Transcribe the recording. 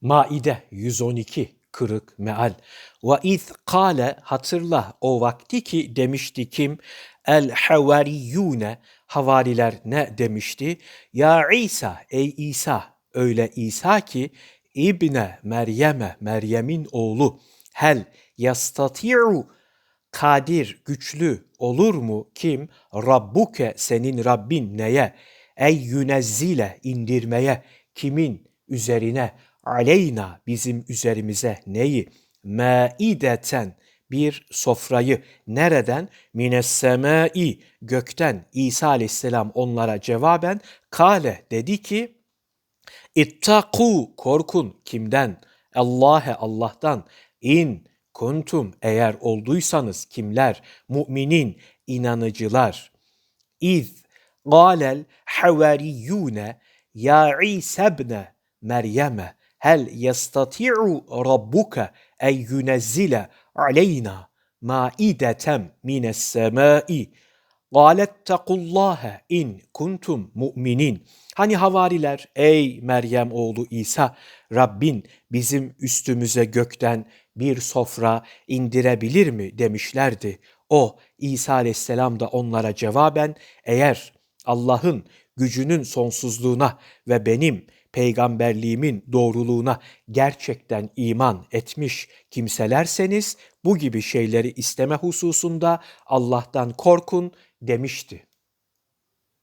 Maide 112 kırık meal. Ve iz kâle hatırla o vakti ki demişti kim? El havariyune havariler ne demişti? Ya İsa ey İsa öyle İsa ki İbne Meryem'e Meryem'in oğlu hel yastati'u kadir güçlü olur mu kim Rabbuke senin Rabbin neye ey yünezzile indirmeye kimin üzerine aleyna bizim üzerimize neyi? Maideten bir sofrayı. Nereden? Mines gökten. İsa aleyhisselam onlara cevaben kale dedi ki İttaku korkun. Kimden? Allah'e Allah'tan. İn kuntum eğer olduysanız kimler? Müminin inanıcılar. İz galel havariyune ya İsa ibne Meryem'e hel yestati'u rabbuka ey yunezzile aleyna maidetem mines semai Galet takullaha in kuntum mu'minin. Hani havariler ey Meryem oğlu İsa Rabbin bizim üstümüze gökten bir sofra indirebilir mi demişlerdi. O İsa aleyhisselam da onlara cevaben eğer Allah'ın gücünün sonsuzluğuna ve benim peygamberliğimin doğruluğuna gerçekten iman etmiş kimselerseniz bu gibi şeyleri isteme hususunda Allah'tan korkun demişti.